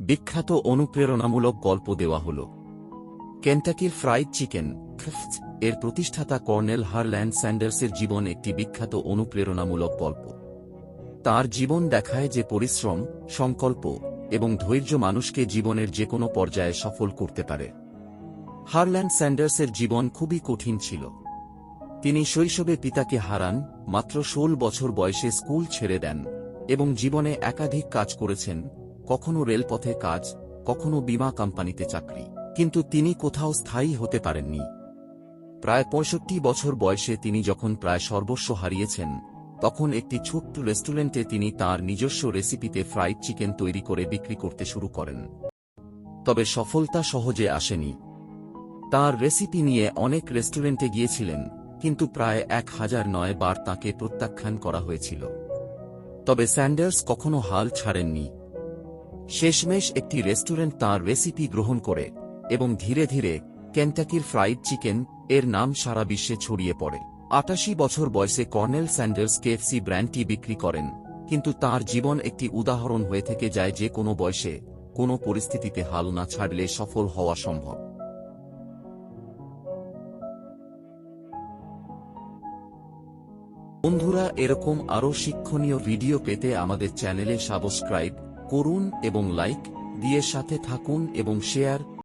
বিখ্যাত অনুপ্রেরণামূলক গল্প দেওয়া হল। কেন্টাকির ফ্রাইড চিকেন এর প্রতিষ্ঠাতা কর্নেল হারল্যান্ড স্যান্ডার্সের জীবন একটি বিখ্যাত অনুপ্রেরণামূলক গল্প। তার জীবন দেখায় যে পরিশ্রম, সংকল্প এবং ধৈর্য মানুষকে জীবনের যে কোনো পর্যায়ে সফল করতে পারে। হারল্যান্ড স্যান্ডার্সের জীবন খুবই কঠিন ছিল। তিনি শৈশবে পিতাকে হারান, মাত্র ষোল বছর বয়সে স্কুল ছেড়ে দেন এবং জীবনে একাধিক কাজ করেছেন কখনো রেলপথে কাজ, কখনো বিমা কোম্পানিতে চাকরি। কিন্তু তিনি কোথাও স্থায়ী হতে পারেননি। প্রায় পঁয়ষট্টি বছর বয়সে তিনি যখন প্রায় সর্বস্ব হারিয়েছেন, তখন একটি ছোট্ট রেস্টুরেন্টে তিনি তার নিজস্ব রেসিপিতে ফ্রাইড চিকেন তৈরি করে বিক্রি করতে শুরু করেন। তবে সফলতা সহজে আসেনি। তার রেসিপি নিয়ে অনেক রেস্টুরেন্টে গিয়েছিলেন, কিন্তু প্রায় এক হাজার নয় বার তাকে প্রত্যাখ্যান করা হয়েছিল। তবে স্যান্ডার্স কখনো হাল ছাড়েননি। শেষমেশ একটি রেস্টুরেন্ট তার রেসিপি গ্রহণ করে এবং ধীরে ধীরে কেন্টাকির ফ্রাইড চিকেন এর নাম সারা বিশ্বে ছড়িয়ে পড়ে। আটাশি বছর বয়সে কর্নেল স্যান্ডার্স কেএফসি ব্র্যান্ডটি বিক্রি করেন, কিন্তু তার জীবন একটি উদাহরণ হয়ে থেকে যায় যে কোনো বয়সে কোনো পরিস্থিতিতে হাল না ছাড়লে সফল হওয়া সম্ভব। বন্ধুরা, এরকম আরও শিক্ষণীয় ভিডিও পেতে আমাদের চ্যানেলে সাবস্ক্রাইব করুন এবং লাইক দিয়ে সাথে থাকুন এবং শেয়ার